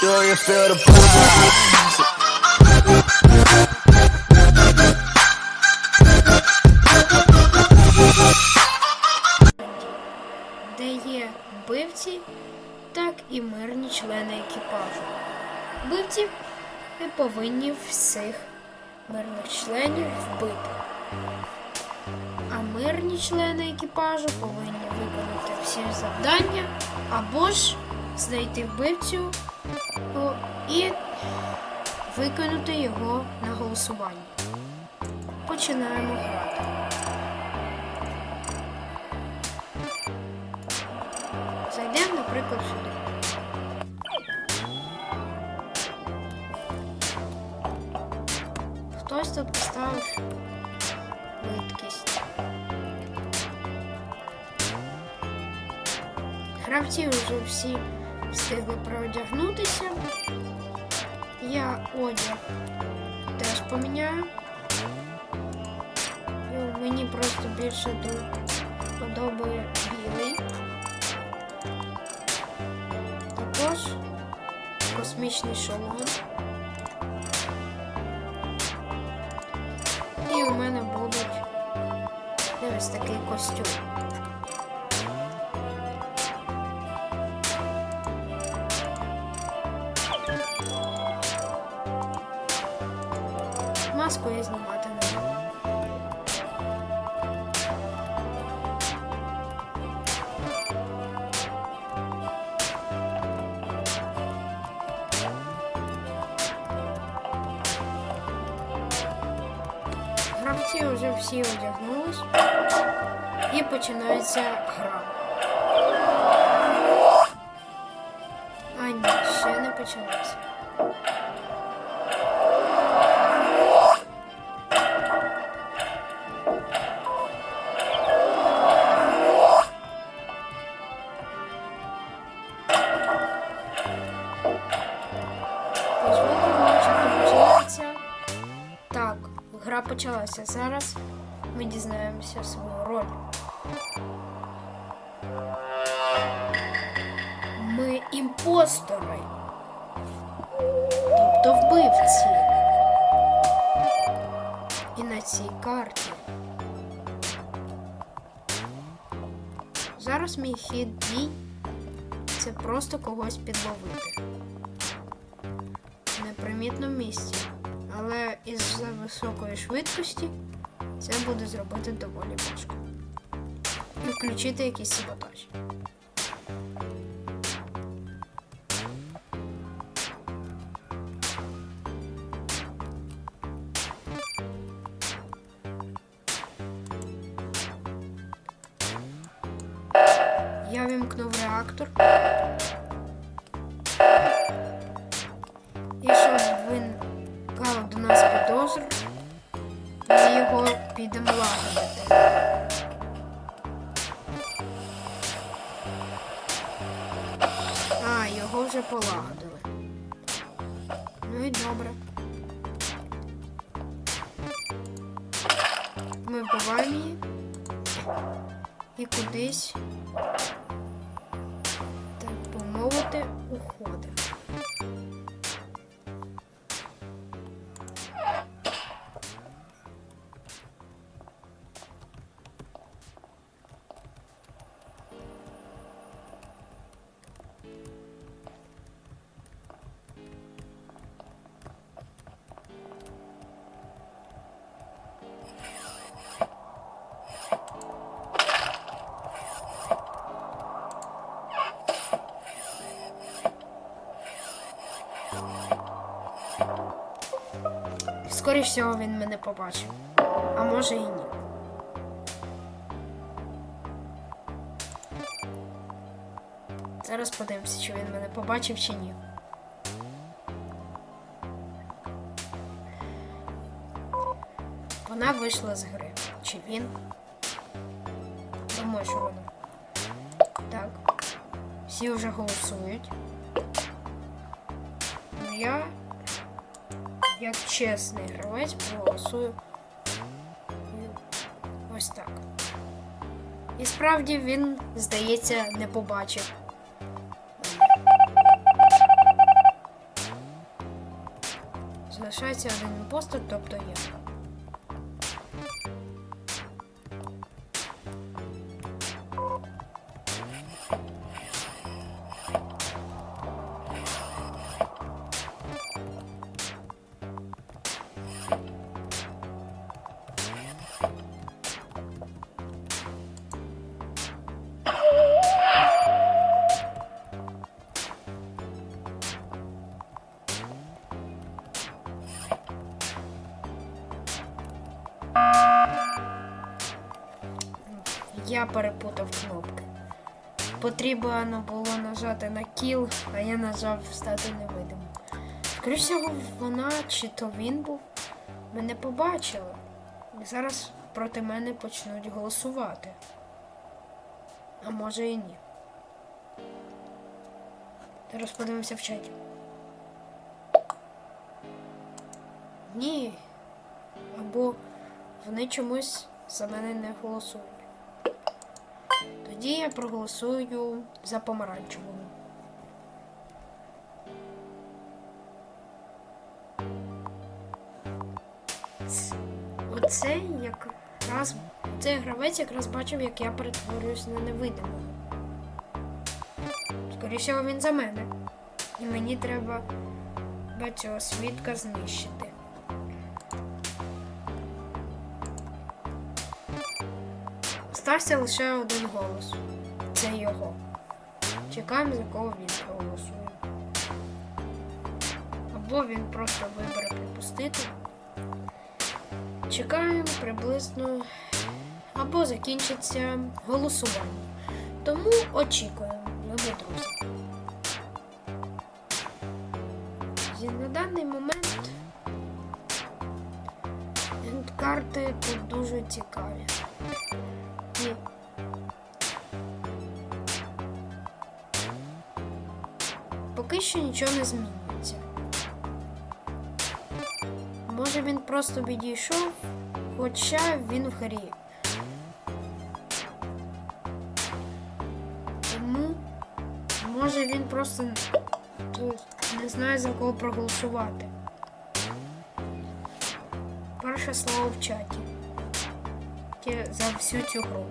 Yo, you feel the де є вбивці, так і мирні члени екіпажу. Вбивці ви повинні всіх мирних членів вбити. А мирні члени екіпажу повинні виконати всі завдання або ж знайти вбивцю і виконати його на голосування. Починаємо грати. Зайдемо, наприклад, сюди. Хтось тут поставив швидкість. Гравці вже всі встигли переодягнутися. Я одяг теж поміняю. І Мені просто більше до подобає білий. Також космічний шолом. І у мене будуть ось такий костюм. Маску я знімати не буду. Гравці вже всі одягнулись і починається гра. А ні, ще не почалося. Гра почалася. Зараз ми дізнаємося свою роль. Ми імпостори. Тобто вбивці. І на цій карті. Зараз мій хід дій це просто когось підловити. В непримітному місці. Але із-за високої швидкості це буде зробити доволі важко. І включити якийсь саботаж. Я вимкнув реактор. Підемо лагодити. А, його вже полагодили. Ну і добре. Ми вбиваємо її і кудись, так би мовити, уходимо. Скоріше всього він мене побачив. А може і ні. Зараз подивимося, чи він мене побачив чи ні. Вона вийшла з гри. Чи він? Думаю, що вона. Так. Всі вже голосують. Ну я як чесний гравець проголосую ось так. І справді він, здається, не побачив. Залишається один імпостер, тобто я. Перепутав кнопки. Потрібно було нажати на кіл, а я нажав стати невидимим. Скоріше всього, вона чи то він був, мене побачили. Зараз проти мене почнуть голосувати. А може і ні. Зараз подивимося в чаті. Ні. Або вони чомусь за мене не голосують. Тоді я проголосую за помаранчевого. Оце якраз цей гравець якраз бачив, як я перетворююсь на невидимого. Скоріше він за мене. І мені треба цього свідка знищити. Стався лише один голос. Це його. Чекаємо, за кого він проголосує. Або він просто вибере пропустити. Чекаємо приблизно. Або закінчиться голосування. Тому очікуємо, любі друзі. І на даний момент карти тут дуже цікаві. Поки що нічого не змінюється. Може він просто відійшов, хоча він в грі. Тому може він просто не знає за кого проголосувати. Перше слово в чаті. За всю цю гру.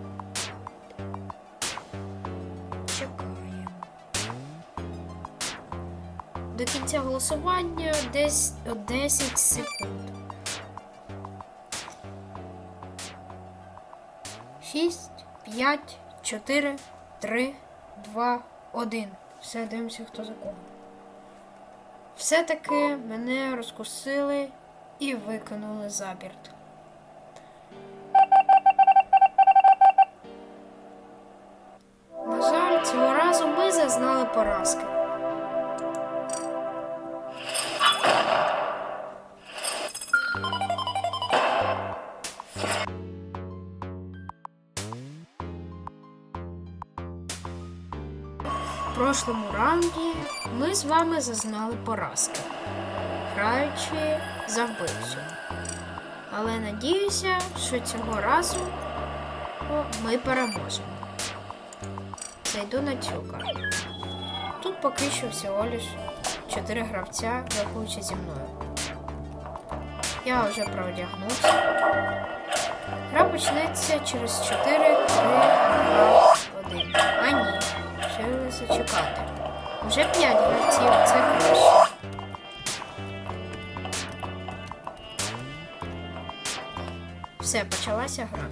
До кінця голосування десь 10 секунд. 6, 5, 4, 3, 2, 1. Все, дивимося, хто за кого. Все-таки мене розкусили і викинули за борт. На жаль, цього разу ми зазнали поразки. Прошлому раунді ми з вами зазнали поразки, граючи за вбивцю. Але надіюся, що цього разу ми переможемо. Зайду на цю. Тут поки що всього лиш 4 гравця, рахуючи зі мною. Я вже провдягнувся. Гра почнеться через 4, 3, 2, 1. А ні, лишилося чекати. Уже 5 гравців, це краще. Все, почалася гра.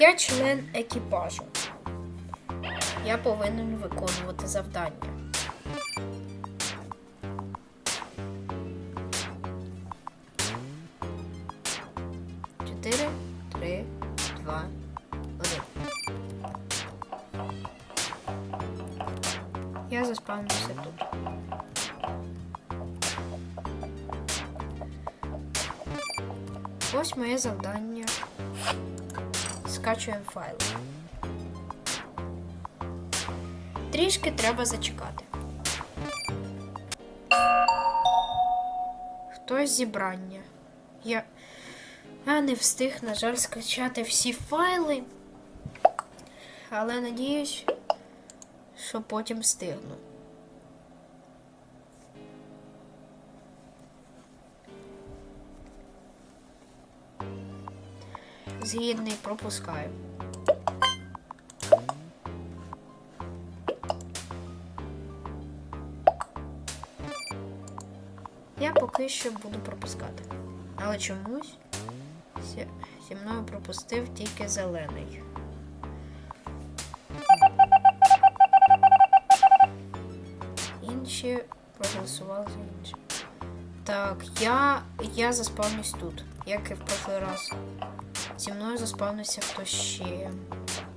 Я член екіпажу. Я повинен виконувати завдання. Я заспавнився тут. Ось моє завдання. Скачуємо файли. Трішки треба зачекати. Хтось зібрання. Я... Я не встиг, на жаль, скачати всі файли. Але надіюсь, що потім встигну. Згідний пропускаю. Я поки що буду пропускати. Але чомусь зі мною пропустив тільки зелений. Проголосували за інші. Так, я, я заспавнюсь тут, як і в прошлий раз. Зі мною заспавнився хтось ще.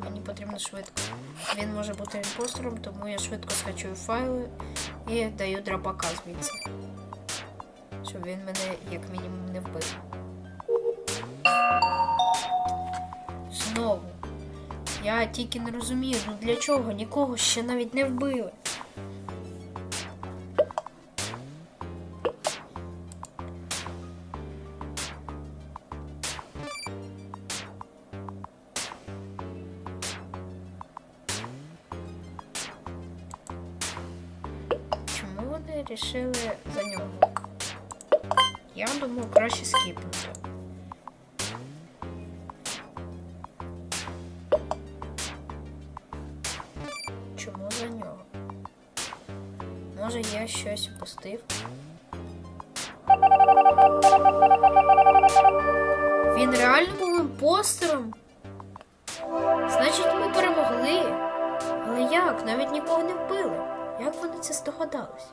Мені потрібно швидко. Він може бути імпостером, тому я швидко скачую файли і даю драбака звідси. Щоб він мене як мінімум не вбив. Знову. Я тільки не розумію, ну для чого нікого ще навіть не вбили. Думаю, краще скіпнути. Чому за нього? Може я щось упустив? Він реально був імпостером? Значить, ми перемогли. Але як? Навіть нікого не вбили. Як вони це здогадались?